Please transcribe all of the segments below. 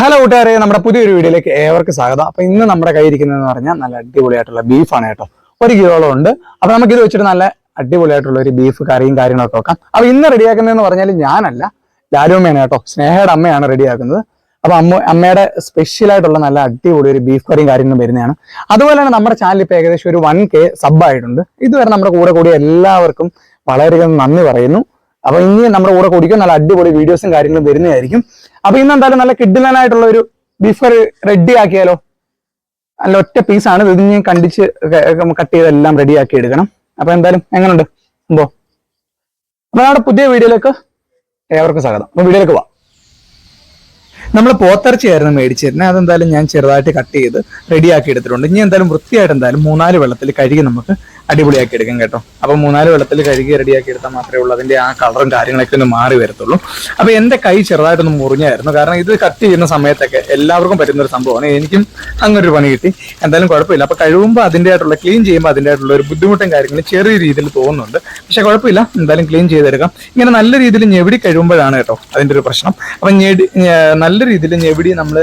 Hello കൂട്ടുകാരെ നമ്മുടെ പുതിയൊരു വീഡിയോയിലേക്ക് ഏവർക്ക് സ്വാഗതം. അപ്പൊ ഇന്ന് നമ്മുടെ കയ്യിൽ ഇരിക്കുന്നതെന്ന് പറഞ്ഞാൽ നല്ല അടിപൊളിയായിട്ടുള്ള ബീഫാണ് കേട്ടോ. ഒരു കിലോളം ഉണ്ട്. അപ്പൊ നമുക്ക് ഇത് വെച്ചിട്ട് നല്ല അടിപൊളിയായിട്ടുള്ള ഒരു ബീഫ് കറിയും കാര്യങ്ങളൊക്കെ നോക്കാം അപ്പൊ ഇന്ന് റെഡിയാക്കുന്നതെന്ന് പറഞ്ഞാൽ ഞാനല്ല ലാലുമ്മയാണ് കേട്ടോ. സ്നേഹയുടെ അമ്മയാണ് റെഡിയാക്കുന്നത്. അപ്പൊ അമ്മ അമ്മയുടെ സ്പെഷ്യൽ ആയിട്ടുള്ള നല്ല അടിപൊളി ഒരു ബീഫ് കറിയും കാര്യങ്ങളും വരുന്നതാണ്. അതുപോലെ തന്നെ നമ്മുടെ ചാനൽ ഇപ്പൊ ഏകദേശം ഒരു വൺ കെ സബ് ആയിട്ടുണ്ട്. ഇതുവരെ നമ്മുടെ കൂടെ കൂടിയ എല്ലാവർക്കും വളരെയധികം നന്ദി പറയുന്നു. അപ്പൊ ഇനി നമ്മുടെ കൂടെ കൂടിക്കും നല്ല അടിപൊളി വീഡിയോസും കാര്യങ്ങളും വരുന്നതായിരിക്കും. അപ്പൊ ഇന്ന് എന്തായാലും നല്ല കിഡിലനായിട്ടുള്ള ഒരു ബീഫ് കറി റെഡി ആക്കിയാലോ? നല്ല ഒറ്റ പീസാണ് ഇത് ഇനി കണ്ടിച്ച് കട്ട് ചെയ്തെല്ലാം റെഡി ആക്കി എടുക്കണം. അപ്പൊ എന്തായാലും എങ്ങനെയുണ്ട് എന്തോ? അപ്പൊ നമ്മുടെ പുതിയ വീഡിയോയിലേക്ക് ഏവർക്കും സ്വാഗതം. അപ്പൊ വീഡിയോയിലേക്ക് പോവാം. നമ്മൾ പോത്തിറച്ചിയായിരുന്നു മേടിച്ചിരുന്നത് അതെന്തായാലും ഞാൻ ചെറുതായിട്ട് കട്ട് ചെയ്ത് റെഡിയാക്കി എടുത്തിട്ടുണ്ട്. ഇനി എന്തായാലും വൃത്തിയായിട്ട് എന്തായാലും മൂന്നാൽ വെള്ളത്തിൽ കഴുകി നമുക്ക് അടിപൊളിയാക്കി എടുക്കും കേട്ടോ. അപ്പൊ മൂന്നാൽ വെള്ളത്തിൽ കഴുകി റെഡിയാക്കി എടുത്താൽ മാത്രമേ ഉള്ളൂ. അതിന്റെ ആ കളറും കാര്യങ്ങളൊക്കെ ഒന്ന് മാറി വരത്തുള്ളൂ. അപ്പൊ എന്റെ കൈ ചെറുതായിട്ടൊന്ന് മുറിഞ്ഞായിരുന്നു. കാരണം ഇത് കട്ട് ചെയ്യുന്ന സമയത്തൊക്കെ എല്ലാവർക്കും പറ്റുന്ന ഒരു സംഭവമാണ്. എനിക്കും അങ്ങനെ ഒരു പണി കിട്ടി. എന്തായാലും കുഴപ്പമില്ല. അപ്പൊ കഴുകുമ്പോൾ അതിന്റെതായിട്ടുള്ള ക്ലീൻ ചെയ്യുമ്പോൾ അതിന്റെതായിട്ടുള്ള ഒരു ബുദ്ധിമുട്ടും കാര്യങ്ങളും ചെറിയ രീതിയിൽ തോന്നുന്നുണ്ട്. പക്ഷെ കുഴപ്പമില്ല. എന്തായാലും ക്ലീൻ ചെയ്തെടുക്കാം. ഇങ്ങനെ നല്ല രീതിയിൽ ഞെവിടി കഴിയുമ്പോഴാണ് കേട്ടോ അതിന്റെ ഒരു പ്രശ്നം. അപ്പൊ ഞെടി നല്ല രീതിയിൽ ഞെവിടി നമ്മൾ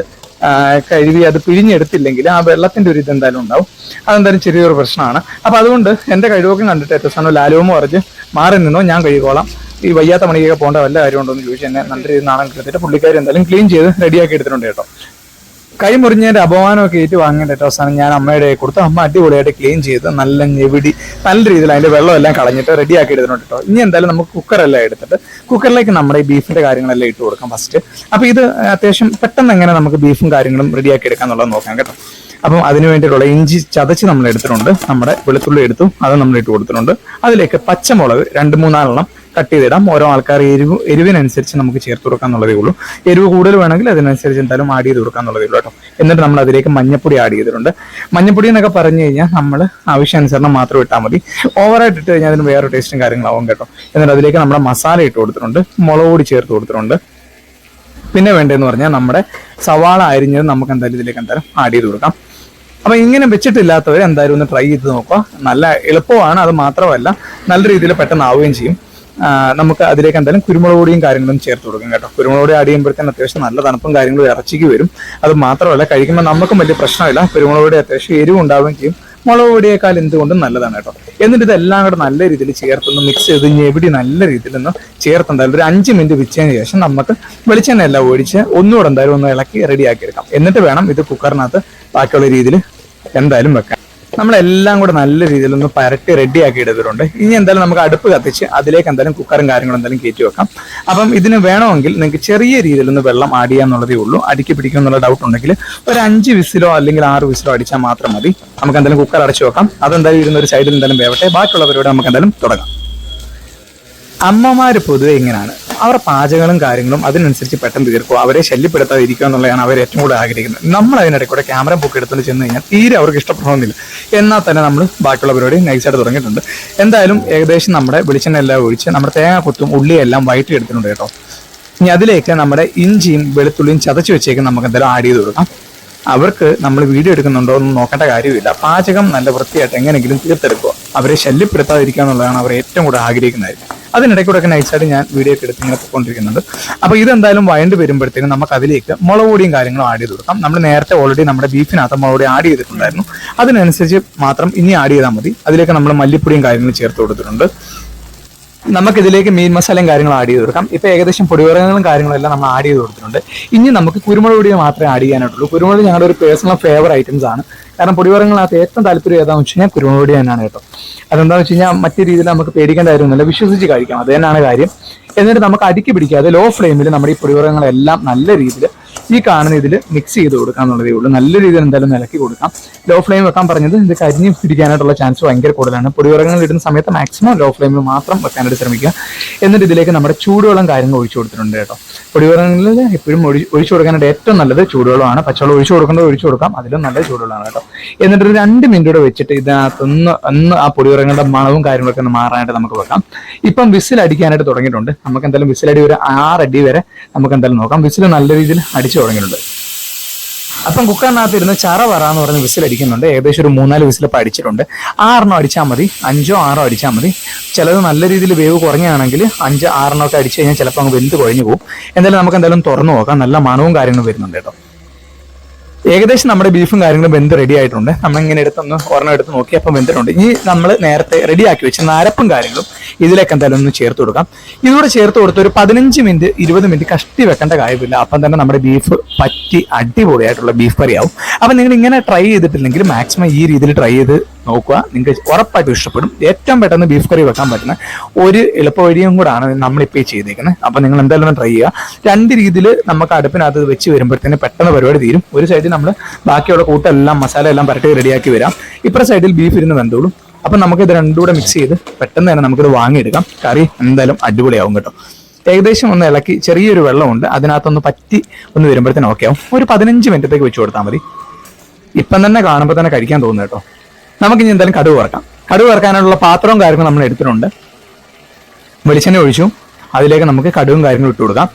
കഴുകി അത് പിഴിഞ്ഞെടുത്തില്ലെങ്കിൽ ആ വെള്ളത്തിന്റെ ഒരു ഇത് എന്തായാലും ഉണ്ടാവും. അതെന്തായാലും ചെറിയൊരു പ്രശ്നമാണ്. അപ്പൊ അതുകൊണ്ട് എന്റെ കഴിവൊക്കെ കണ്ടിട്ട് എത്തസാനോ ലാലുവെന്ന് പറഞ്ഞ് മാറി നിന്നോ ഞാൻ കഴുകോളാം ഈ വയ്യാത്ത മണിക്കൊക്കെ പോകേണ്ട വല്ല കാര്യമുണ്ടോ എന്ന് ചോദിച്ചു എന്നെ നല്ല രീതിയിൽ നാണം എടുത്തിട്ട് പുള്ളിക്കാരി എന്തായാലും ക്ലീൻ ചെയ്ത് റെഡിയാക്കി എടുത്തിട്ടുണ്ട് കേട്ടോ. കൈ മുറിഞ്ഞതിന്റെ അപമാനമൊക്കെ ഏറ്റു വാങ്ങേണ്ട അവസാനം ഞാൻ അമ്മയുടെ കൊടുത്ത് അമ്മ അടിപൊളിയായിട്ട് ക്ലീൻ ചെയ്ത് നല്ല ഞെവിടി നല്ല രീതിയിൽ അതിന്റെ വെള്ളമെല്ലാം കളഞ്ഞിട്ട് റെഡിയാക്കി എടുത്തിട്ടുണ്ട് കേട്ടോ. ഇനി എന്തായാലും നമുക്ക് കുക്കറെല്ലാം എടുത്തിട്ട് കുക്കറിലേക്ക് നമ്മുടെ ഈ ബീഫിന്റെ കാര്യങ്ങളെല്ലാം ഇട്ട് കൊടുക്കാം ഫസ്റ്റ് അപ്പൊ ഇത് അത്യാവശ്യം പെട്ടെന്ന് എങ്ങനെ നമുക്ക് ബീഫും കാര്യങ്ങളും റെഡിയാക്കി എടുക്കാം എന്നുള്ളത് നോക്കാം കേട്ടോ. അപ്പം അതിന് വേണ്ടിയിട്ടുള്ള ഇഞ്ചി ചതച്ച് നമ്മൾ എടുത്തിട്ടുണ്ട്. നമ്മുടെ വെളുത്തുള്ളി എടുത്തു അത് നമ്മൾ ഇട്ട് കൊടുത്തിട്ടുണ്ട്. അതിലേക്ക് പച്ചമുളക് രണ്ട് മൂന്നാലെണ്ണം കട്ട് ചെയ്തിടാം. ഓരോ ആൾക്കാർ എരിവ് എരിവിനനുസരിച്ച് നമുക്ക് ചേർത്ത് കൊടുക്കാം എന്നുള്ളതേ ഉള്ളൂ. എരിവ് കൂടുതൽ വേണമെങ്കിൽ അതിനനുസരിച്ച് എന്തായാലും ആഡ് ചെയ്ത് കൊടുക്കാം എന്നുള്ളതേ ഉള്ളൂ കേട്ടോ. എന്നിട്ട് നമ്മൾ അതിലേക്ക് മഞ്ഞപ്പൊടി ആഡ് ചെയ്തിട്ടുണ്ട്. മഞ്ഞപ്പൊടി എന്നൊക്കെ പറഞ്ഞു കഴിഞ്ഞാൽ നമ്മൾ ആവശ്യാനുസരണം മാത്രം ഇട്ടാൽ മതി. ഓവറായിട്ട് ഇട്ട് കഴിഞ്ഞാൽ അതിന് വേറെ ടേസ്റ്റും കാര്യങ്ങളാവും കേട്ടോ. എന്നിട്ട് അതിലേക്ക് നമ്മുടെ മസാല ഇട്ട് കൊടുത്തിട്ടുണ്ട്. മുളക് പൊടി ചേർത്ത് കൊടുത്തിട്ടുണ്ട്. പിന്നെ വേണ്ടതെന്ന് പറഞ്ഞാൽ നമ്മുടെ സവാള അരിഞ്ഞത് നമുക്ക് എന്തായാലും ഇതിലേക്ക് എന്തായാലും ആഡ് ചെയ്ത് കൊടുക്കാം. അപ്പൊ ഇങ്ങനെ വെച്ചിട്ടില്ലാത്തവർ എന്തായാലും ഒന്ന് ട്രൈ ചെയ്ത് നോക്കുക. നല്ല എളുപ്പമാണ് അത് മാത്രമല്ല നല്ല രീതിയിൽ പെട്ടെന്ന് ആവുകയും ചെയ്യും. നമുക്ക് അതിലേക്ക് എന്തായാലും കുരുമുളക് പൊടിയും കാര്യങ്ങളും ചേർത്ത് കൊടുക്കും കേട്ടോ. കുരുമുളക് പൊടി ആഡ് ചെയ്യുമ്പോഴത്തേന് അത്യാവശ്യം നല്ല തണുപ്പും കാര്യങ്ങളും ഇറച്ചിക്ക് വരും. അത് മാത്രമല്ല കഴിക്കുമ്പോൾ നമുക്കും വലിയ പ്രശ്നമില്ല. കുരുമുളക് പൊടി അത്യാവശ്യം എരിവ് ഉണ്ടാവുകയും ചെയ്യും. മുളക് പൊടിയേക്കാൾ എന്തുകൊണ്ടും നല്ലതാണ് കേട്ടോ. എന്നിട്ട് ഇതെല്ലാം കൂടെ നല്ല രീതിയിൽ ചേർത്തൊന്ന് മിക്സ് ചെയ്ത് ഞെവിടി നല്ല രീതിയിൽ ഒന്ന് ചേർത്ത് എന്തായാലും ഒരു അഞ്ച് മിനിറ്റ് വെച്ചതിന് ശേഷം നമുക്ക് വെളിച്ചെണ്ണ എല്ലാം ഒഴിച്ച് ഒന്നുകൂടെ എന്തായാലും ഒന്ന് ഇളക്കി റെഡിയാക്കി എടുക്കാം. എന്നിട്ട് വേണം ഇത് കുക്കറിനകത്ത് ബാക്കിയുള്ള രീതിയിൽ എന്തായാലും വെക്കാൻ. നമ്മളെല്ലാം കൂടെ നല്ല രീതിയിൽ ഒന്ന് പരട്ടി റെഡിയാക്കി എടുത്തിട്ടുണ്ട്. ഇനി എന്തായാലും നമുക്ക് അടുപ്പ് കത്തിച്ച് അതിലേക്ക് എന്തായാലും കുക്കറും കാര്യങ്ങളും എന്തായാലും കയറ്റി വെക്കാം. അപ്പം ഇതിന് വേണമെങ്കിൽ നിങ്ങൾക്ക് ചെറിയ രീതിയിൽ ഒന്ന് വെള്ളം ആഡ് ചെയ്യാന്നുള്ളതേ ഉള്ളൂ. അടുക്കി പിടിക്കും എന്നുള്ള ഡൗട്ട് ഉണ്ടെങ്കിൽ ഒരു അഞ്ച് വിസിലോ അല്ലെങ്കിൽ ആറ് വിസിലോ അടിച്ചാൽ മാത്രം മതി. നമുക്ക് എന്തായാലും കുക്കർ അടച്ചു വെക്കാം. അതെന്തായാലും ഇരുന്ന ഒരു സൈഡിൽ എന്തായാലും വേവട്ടെ. ബാക്കിയുള്ള പരിപാടി നമുക്ക് എന്തായാലും തുടങ്ങാം. അമ്മമാര് പൊതുവെ ഇങ്ങനെയാണ് അവർ പാചകങ്ങളും കാര്യങ്ങളും അതിനനുസരിച്ച് പെട്ടെന്ന് തീർക്കുക അവരെ ശല്യപ്പെടുത്താതിരിക്കുക എന്നുള്ളതാണ് അവർ ഏറ്റവും കൂടുതൽ ആഗ്രഹിക്കുന്നത്. നമ്മൾ അതിനിടയ്ക്ക് കൂടെ ക്യാമറ ബുക്ക് എടുത്തുകൊണ്ട് ചെന്ന് കഴിഞ്ഞാൽ തീരെ അവർക്ക് ഇഷ്ടപ്പെടണമെന്നില്ല. എന്നാൽ തന്നെ നമ്മൾ ബാക്കിയുള്ള പരിപാടി നൈസായിട്ട് തുടങ്ങിയിട്ടുണ്ട്. എന്തായാലും ഏകദേശം നമ്മുടെ വെളിച്ചെണ്ണ എല്ലാം ഒഴിച്ച് നമ്മുടെ തേങ്ങ കൊത്തും ഉള്ളിയെല്ലാം വൈറ്റ് എടുത്തിട്ടുണ്ട് കേട്ടോ. ഇനി അതിലേക്ക് നമ്മുടെ ഇഞ്ചിയും വെളുത്തുള്ളിയും ചതച്ച് വെച്ചേക്കും നമുക്ക് എന്തായാലും ആഡ് ചെയ്ത് കൊടുക്കാം. അവർക്ക് നമ്മൾ വീഡിയോ എടുക്കുന്നുണ്ടോ എന്ന് നോക്കേണ്ട കാര്യമില്ല. പാചകം നല്ല വൃത്തിയായിട്ട് എങ്ങനെയെങ്കിലും തീർത്തെടുക്കുക. അവരെ ശല്യപ്പെടുത്താതിരിക്കുക എന്നുള്ളതാണ് അവർ ഏറ്റവും കൂടുതൽ ആഗ്രഹിക്കുന്നത് അതിനിടയ്ക്കൂടെ ഒക്കെ നൈസായിട്ട് ഞാൻ വീഡിയോ ഒക്കെ എടുത്ത് ഇങ്ങനെ പോയിക്കൊണ്ടിരിക്കുന്നുണ്ട് അപ്പോൾ ഇതെന്തായാലും വഴണ്ട് വരുമ്പോഴത്തേക്കും നമുക്ക് അതിലേക്ക് മുളക് കാര്യങ്ങളും ആഡ് ചെയ്ത് കൊടുക്കാം. നമ്മൾ നേരത്തെ ഓൾറെഡി നമ്മുടെ ബീഫിനകത്ത് മുളക് ആഡ് ചെയ്തിട്ടുണ്ടായിരുന്നു. അതിനനുസരിച്ച് മാത്രം ഇനി ആഡ് ചെയ്താൽ മതി. അതിലേക്ക് നമ്മൾ മല്ലിപ്പൊടിയും കാര്യങ്ങളും ചേർത്ത് കൊടുത്തിട്ടുണ്ട്. നമുക്ക് ഇതിലേക്ക് മീൻ മസാലയും കാര്യങ്ങളും ആഡ് ചെയ്ത് കൊടുക്കാം. ഇപ്പൊ ഏകദേശം പൊടിവർഗങ്ങളും കാര്യങ്ങളെല്ലാം നമ്മൾ ആഡ് ചെയ്ത് കൊടുത്തിട്ടുണ്ട്. ഇനി നമുക്ക് കുരുമുളക് പൊടി മാത്രമേ ആഡ് ചെയ്യാനായിട്ടുള്ളൂ. കുരുമുളക് ഞങ്ങളുടെ ഒരു പേഴ്സണൽ ഫേവർ ഐറ്റംസ് ആണ്. കാരണം പൊടിവർഗങ്ങളകത്ത് ഏറ്റവും താല്പര്യം ഏതാണെന്ന് വെച്ച് കഴിഞ്ഞാൽ കുരുമുളക് പൊടി തന്നെയാണ് കേട്ടോ. അതെന്താണെന്ന് വെച്ച് കഴിഞ്ഞാൽ മറ്റു രീതിയിൽ നമുക്ക് പേടിക്കേണ്ട കാര്യമൊന്നുമില്ല. വിശ്വസിച്ച് കഴിക്കാം. അത് തന്നെയാണ് കാര്യം. എന്നിട്ട് നമുക്ക് അടുക്കി പിടിക്കാതെ ലോ ഫ്ലെയിമിൽ നമ്മുടെ ഈ പൊടിവർഗങ്ങളെല്ലാം നല്ല രീതിയിൽ ഈ കാണുന്ന ഇതിൽ മിക്സ് ചെയ്ത് കൊടുക്കാം എന്നുള്ളതേ ഉള്ളൂ. നല്ല രീതിയിൽ എന്തായാലും നിലക്കി കൊടുക്കാം. ലോ ഫ്ലെയിം വെക്കാൻ പറഞ്ഞത് ഇത് കരിഞ്ഞ് പിടിക്കാനായിട്ടുള്ള ചാൻസ് ഭയങ്കര കൂടുതലാണ്. പൊടിവർഗങ്ങൾ ഇടുന്ന സമയത്ത് മാക്സിമം ലോ ഫ്ലെയിമിൽ മാത്രം വെക്കാനായിട്ട് ശ്രമിക്കുക. എന്നിട്ട് ഇതിലേക്ക് നമ്മുടെ ചൂടുവെള്ളം കാര്യങ്ങൾ ഒഴിച്ചു കൊടുത്തിട്ടുണ്ട് കേട്ടോ. പൊടിവർഗങ്ങളിൽ എപ്പോഴും ഒഴി ഒഴിച്ചു കൊടുക്കാനായിട്ട് ഏറ്റവും നല്ലത് ചൂടുവെള്ളമാണ്. പച്ചവെള്ളം ഒഴിച്ചു കൊടുക്കേണ്ടത് ഒഴിച്ചു കൊടുക്കാം. അതിലും നല്ല ചൂടുവെള്ളമാണ് കേട്ടോ. എന്നിട്ട് ഒരു രണ്ട് മിനിറ്റ് കൂടെ വെച്ചിട്ട് ഇതിനകത്തൊന്ന് ഒന്ന് ആ പൊടിവർഗങ്ങളുടെ മണവും കാര്യങ്ങളൊക്കെ ഒന്ന് മാറാനായിട്ട് നമുക്ക് വെക്കാം. ഇപ്പം വിസിൽ അടിക്കാനായിട്ട് തുടങ്ങിയിട്ടുണ്ട്. നമുക്ക് എന്തായാലും വിസിലടി ഒരു ആറടി വരെ നമുക്ക് എന്തായാലും നോക്കാം. വിസിൽ നല്ല രീതിയിൽ അടിച്ചു തുടങ്ങിയിട്ടുണ്ട്. അപ്പം കുക്കറിനകത്ത് ഇരുന്ന് ചറ പറ എന്ന് പറഞ്ഞ് വിസിലടിക്കുന്നുണ്ട്. ഏകദേശം ഒരു മൂന്നാൽ വിസിൽ അടിച്ചിട്ടുണ്ട് ആറെണ്ണം അടിച്ചാൽ മതി. അഞ്ചോ ആറോ അടിച്ചാൽ മതി. ചിലത് നല്ല രീതിയിൽ വേവ് കുറഞ്ഞാണെങ്കിൽ അഞ്ച് ആറെണ്ണം ഒക്കെ അടിച്ചു കഴിഞ്ഞാൽ ചിലപ്പോൾ അങ്ങ് വെന്ത് കുഴഞ്ഞു പോകും എന്തായാലും നമുക്ക് എന്തായാലും തുറന്നു നോക്കാം. നല്ല മണവും കാര്യങ്ങളും വരുന്നുണ്ട് കേട്ടോ. ഏകദേശം നമ്മുടെ ബീഫും കാര്യങ്ങളും വെന്ത് റെഡി ആയിട്ടുണ്ട്. നമ്മൾ ഇങ്ങനെ എടുത്തൊന്ന് ഒരെണ്ണം എടുത്ത് നോക്കി അപ്പം വെന്തിട്ടുണ്ട്. ഇനി നമ്മൾ നേരത്തെ റെഡിയാക്കി വെച്ച നാരപ്പും കാര്യങ്ങളും ഇതിലേക്ക് എന്തായാലും ഒന്ന് ചേർത്ത് കൊടുക്കാം. ഇതുകൂടെ ചേർത്ത് കൊടുത്ത് ഒരു പതിനഞ്ച് മിനിറ്റ് ഇരുപത് മിനിറ്റ് കഷ്ടി വെക്കേണ്ട കാര്യമില്ല. അപ്പം തന്നെ നമ്മുടെ ബീഫ് പറ്റി അടിപൊളിയായിട്ടുള്ള ബീഫ് കറി ആവും അപ്പം നിങ്ങൾ ഇങ്ങനെ ട്രൈ ചെയ്തിട്ടില്ലെങ്കിൽ മാക്സിമം ഈ രീതിയിൽ ട്രൈ ചെയ്ത് നോക്കുക. നിങ്ങൾക്ക് ഉറപ്പായിട്ടും ഇഷ്ടപ്പെടും. ഏറ്റവും പെട്ടെന്ന് ബീഫ് കറി വെക്കാൻ പറ്റുന്ന ഒരു എളുപ്പ വഴിയും കൂടാണ് നമ്മളിപ്പോൾ ചെയ്തേക്കുന്നത് അപ്പം നിങ്ങൾ എന്തായാലും ട്രൈ ചെയ്യുക. രണ്ട് രീതിയിൽ നമുക്ക് അടുപ്പിനകത്ത് വെച്ച് വരുമ്പോഴത്തേന് പെട്ടെന്ന് പരിപാടി തീരും. ഒരു സൈഡിൽ നമ്മൾ ബാക്കിയുള്ള കൂട്ടെല്ലാം മസാല എല്ലാം പരട്ടി റെഡിയാക്കി വരാം. ഇപ്പുറ സൈഡിൽ ബീഫ് ഇരുന്ന് വെന്തോളും. അപ്പം നമുക്ക് ഇത് രണ്ടും കൂടെ മിക്സ് ചെയ്ത് പെട്ടെന്ന് തന്നെ നമുക്കിത് വാങ്ങിയെടുക്കാം. കറി എന്തായാലും അടിപൊളിയാവും കേട്ടോ. ഏകദേശം ഒന്ന് ഇളക്കി ചെറിയൊരു വെള്ളമുണ്ട്. അതിനകത്തൊന്ന് പറ്റി ഒന്ന് വരുമ്പോഴത്തേനും ഓക്കെ ആവും. ഒരു പതിനഞ്ച് മിനിറ്റത്തേക്ക് വെച്ച് കൊടുത്താൽ മതി. ഇപ്പം തന്നെ കാണുമ്പോൾ തന്നെ കഴിക്കാൻ തോന്നുന്നു കേട്ടോ. നമുക്കിനി എന്തായാലും കടുവ് വറക്കാം. കടുവ് വറക്കാനുള്ള പാത്രവും കാര്യങ്ങളും നമ്മൾ എടുത്തിട്ടുണ്ട്. വെളിച്ചെണ്ണ ഒഴിച്ചു. അതിലേക്ക് നമുക്ക് കടുവും കാര്യങ്ങളും ഇട്ട് കൊടുക്കാം.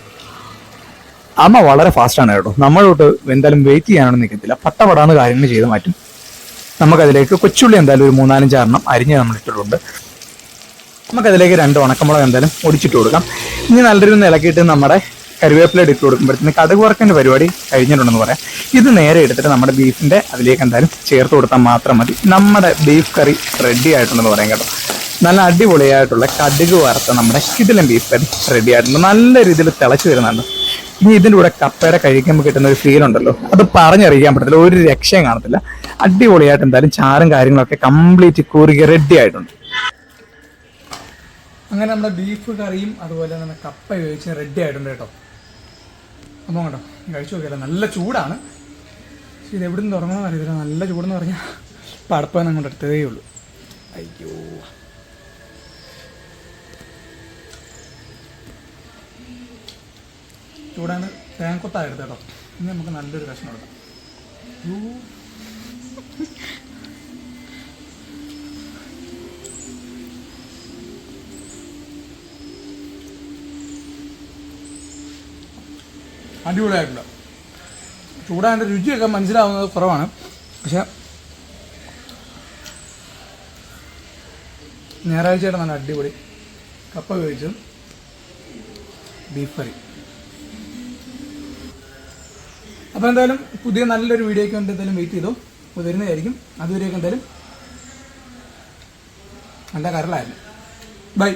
അമ്മ വളരെ ഫാസ്റ്റാണ് കേട്ടോ. നമ്മളോട്ട് എന്തായാലും വെയിറ്റ് ചെയ്യാനൊന്നും നിൽക്കത്തില്ല പട്ടപടാന്ന് കാര്യങ്ങൾ ചെയ്ത് മാറ്റും. നമുക്കതിലേക്ക് കൊച്ചുള്ളി എന്തായാലും ഒരു മൂന്നാലഞ്ചാറെണ്ണം അരിഞ്ഞ് നമ്മൾ ഇട്ടിട്ടുണ്ട്. നമുക്കതിലേക്ക് രണ്ട് ഉണക്കമുളക് എന്തായാലും ഒടിച്ചിട്ട് കൊടുക്കാം. ഇനി നല്ലൊരു ഇളക്കിയിട്ട് നമ്മുടെ കറിവേപ്പില ഇട്ട് കൊടുക്കുമ്പോഴത്തേന് കടുക് വറക്കിന്റെ പരിപാടി കഴിഞ്ഞിട്ടുണ്ടെന്ന് പറയാം. ഇത് നേരെ എടുത്തിട്ട് നമ്മുടെ ബീഫിന്റെ അതിലേക്ക് എന്തായാലും ചേർത്ത് കൊടുത്താൽ മാത്രം മതി. നമ്മുടെ ബീഫ് കറി റെഡി ആയിട്ടുണ്ടെന്ന് പറയാം കേട്ടോ. നല്ല അടിപൊളിയായിട്ടുള്ള കടുക് വറുത്ത നമ്മുടെ കിടിലൻ ബീഫ് കറി റെഡി ആയിട്ടുണ്ട്. നല്ല രീതിയിൽ തിളച്ച് വരുന്നുണ്ട്. ഇനി ഇതിന്റെ കൂടെ കപ്പയുടെ കഴിക്കുമ്പോൾ കിട്ടുന്ന ഒരു ഫീൽ ഉണ്ടല്ലോ. അത് പറഞ്ഞറിയിക്കാൻ പറ്റത്തില്ല. ഒരു രക്ഷയും കാണത്തില്ല. അടിപൊളിയായിട്ട് എന്തായാലും ചാറും കാര്യങ്ങളൊക്കെ കംപ്ലീറ്റ് കൂറി റെഡി ആയിട്ടുണ്ട്. അങ്ങനെ നമ്മുടെ ബീഫ് കറിയും അതുപോലെ തന്നെ കപ്പ ഉപയോഗിച്ച് റെഡി ആയിട്ടുണ്ട് കേട്ടോ. അപ്പം കേട്ടോ കഴിച്ചു നോക്കിയല്ല. നല്ല ചൂടാണ്. പക്ഷേ ഇത് എവിടെ നിന്ന് തുടങ്ങണമെന്ന് അറിയത്തില്ല. നല്ല ചൂടെന്ന് പറഞ്ഞാൽ പടപ്പം അങ്ങോട്ട് എടുത്തതേ ഉള്ളൂ. അയ്യോ. ചൂടാണ്. തേങ്ങക്കൊത്താണ് എടുത്തേട്ടോ ഇനി നമുക്ക് നല്ലൊരു കഷ്ണം എടുക്കാം. ചൂടാ ചൂടാന്റെ രുചിയൊക്കെ മനസ്സിലാവുന്നത് കുറവാണ്. പക്ഷേ ഞായറാഴ്ചയുടെ നല്ല അടിപൊളി കപ്പ കഴിച്ചു ബീഫ് കറി അപ്പോൾ എന്തായാലും പുതിയ നല്ലൊരു വീഡിയോയ്ക്ക് വേണ്ടി എന്തായാലും വെയിറ്റ് ചെയ്തു. അപ്പോൾ വരുന്നതായിരിക്കും അതുവരെയൊക്കെ എന്തായാലും നല്ല കരളായിരുന്നു. ബൈ